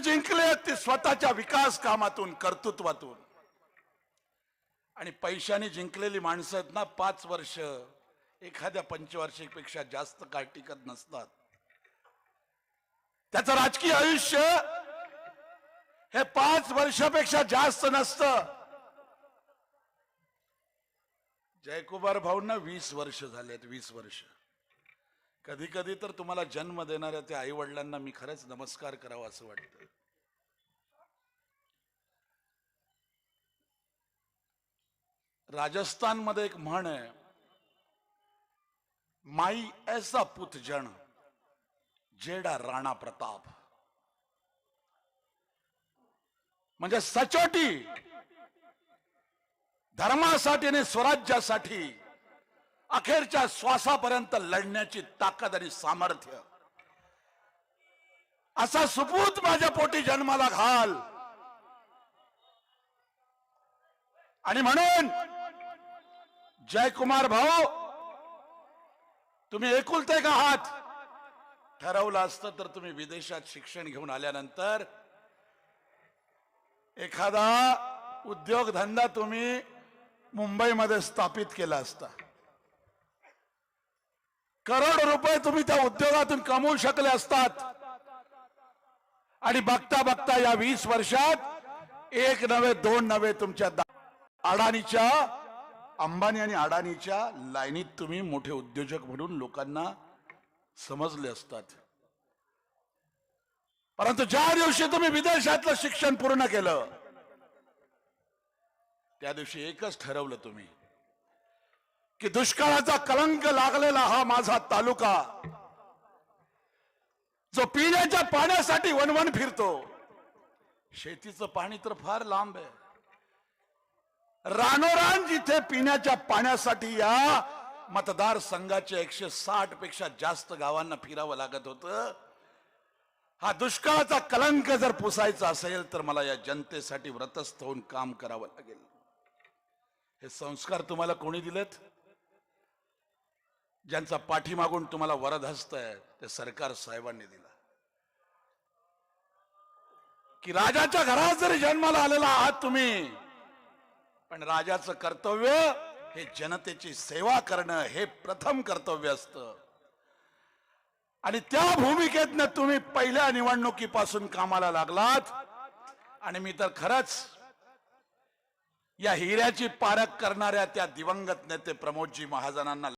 जिंकले ते स्वतःच्या विकास कामातून कर्तृत्वातून. आणि पैशाने जिंकलेली माणसं आहेत ना पाच वर्ष एखाद्या पंचवार्षिकपेक्षा जास्त काळ टिकत नसतात. त्याचं राजकीय आयुष्य हे पाच वर्षापेक्षा जास्त नसतं. जयकुमार भाऊंना वीस वर्ष झालेत वीस वर्ष. कधी कधी तर तुम्हाला जन्म देणाऱ्या त्या आई वडिलांना मी खरंच नमस्कार करावा असं वाटतं. राजस्थानमध्ये एक म्हण आहे माई ऐसा पुत जण जेडा राणा प्रताप. म्हणजे सचोटी धर्मासाठी आणि स्वराज्यासाठी अखेरच्या श्वासापर्यंत लढण्याची ताकद आणि सामर्थ्य. असा सुपूत माझ्या पोटी जन्माला घाल. आणि म्हणून जयकुमार भाऊ तुम्ही एकुलते का आहात? ठरवलं असतं तर तुम्ही विदेशात शिक्षण घेऊन आल्यानंतर एखादा उद्योगधंदा तुम्ही मुंबईमध्ये स्थापित केला असता. करोड रुपये तुम्ही त्या उद्योगातून कमवू शकले असतात. आणि बघता बघता या वीस वर्षात एक नव्हे दोन नव्हे तुमच्या अडाणीच्या अंबानी आणि अडाणीच्या लाईनीत तुम्ही मोठे उद्योजक म्हणून लोकांना समजले असतात. परंतु ज्या दिवशी तुम्ही विदेशातलं शिक्षण पूर्ण केलं त्या दिवशी एकच ठरवलं तुम्ही. की दुष्काळाचा कलंक लागलेला हा माझा तालुका. जो पिण्याच्या पाण्यासाठी वणवण फिरतो. शेतीचं पाणी तर फार लांब आहे. रानोरान जिथे पिण्याच्या पाण्यासाठी या मतदारसंघाच्या एकशे साठपेक्षा जास्त गावांना फिरावं लागत होतं. हा दुष्काळाचा कलंक जर पुसायचा असेल तर मला या जनतेसाठी व्रतस्थ होऊन काम करावं लागेल. हे संस्कार तुम्हाला कोणी दिलेत? ज्यांचा पाठीमागून तुम्हाला वरद हस्त आहे ते सरकार साहेबांनी दिला. की राजाच्या घरात जरी जन्माला आलेला आहात तुम्ही पण राजाचं कर्तव्य हे जनतेची सेवा करणं हे प्रथम कर्तव्य असतं. आणि त्या भूमिकेतनं तुम्ही पहिल्या निवडणुकीपासून कामाला लागलात. आणि मी तर खरंच या हिऱ्याची पारख करणाऱ्या त्या दिवंगत नेते प्रमोदजी महाजनांना